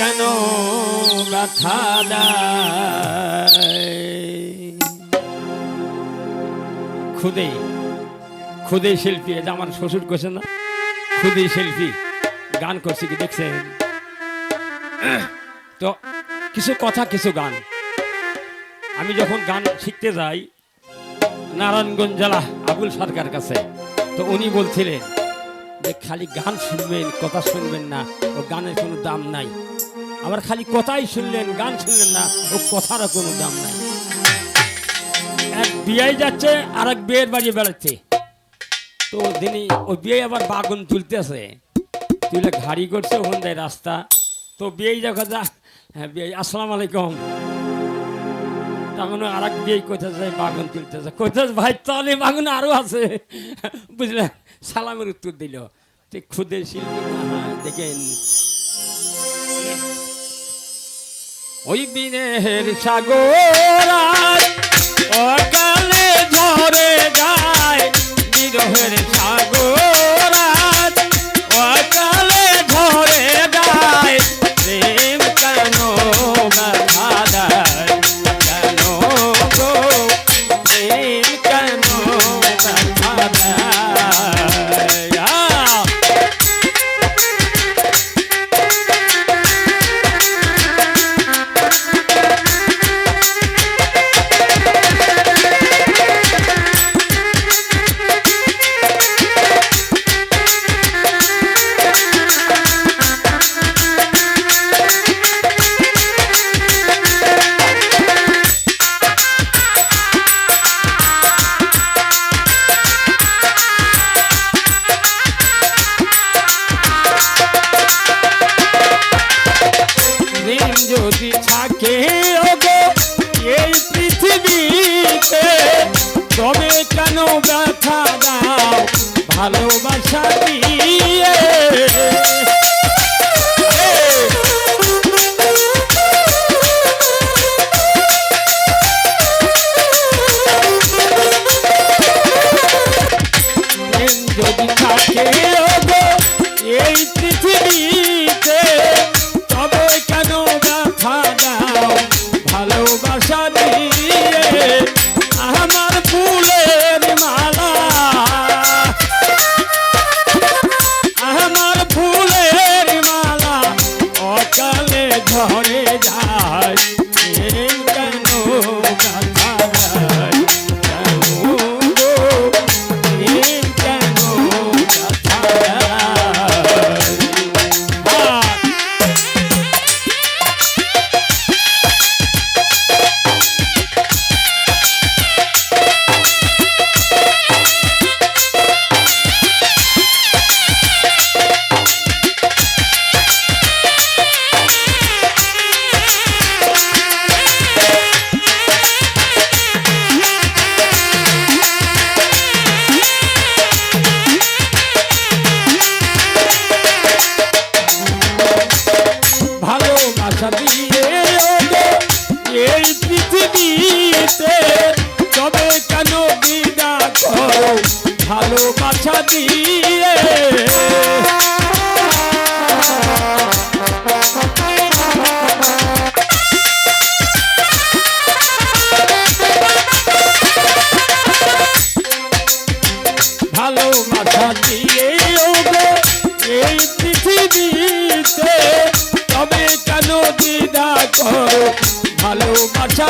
কেন ব্যথা খুদে খুদে শিল্পী, এটা আমার শ্বশুর করছে না? খুদে শিল্পী, গান করছে কি দেখছেন? তো কিছু কথা, কিছু গান। আমি যখন গান শিখতে যাই, নারায়ণগঞ্জ জেলা আবুল সরকার কাছে, তো উনি বলছিলেন যে, খালি গান শুনবেন, কথা শুনবেন না, ও গানের কোনো দাম নাই। আবার খালি কথাই শুনলেন, গান শুনলেন না ও কথারও কোনো দাম নাই। এক বিয়ে যাচ্ছে আর এক বিয়ের বাড়ি বেড়াচ্ছে। তো তিনি ওই বিয়ে আবার বাগুন তুলতেছে। তুলে ঘাড়ি করছে, ওখান দেয় রাস্তা। তো বিয়ে যখন যা হ্যাঁ বিয়ে, আসসালামু আলাইকুম। তখন আর এক বিয়ে কোথায় বাগুন তুলতেছে। কোথায় ভাই, তাহলে বাগুন আরও আছে। বুঝলে, সালামের উত্তর দিল। তুই খুদে শিল্পী, হয়, দেখেন। ওই দিনের সাগর অকালে ঝরে যায় বিরহের ভালোবাসা। দিয়ে। ভালোবাসা দিয়ে এই তবে কেন করো? ভালোবাসা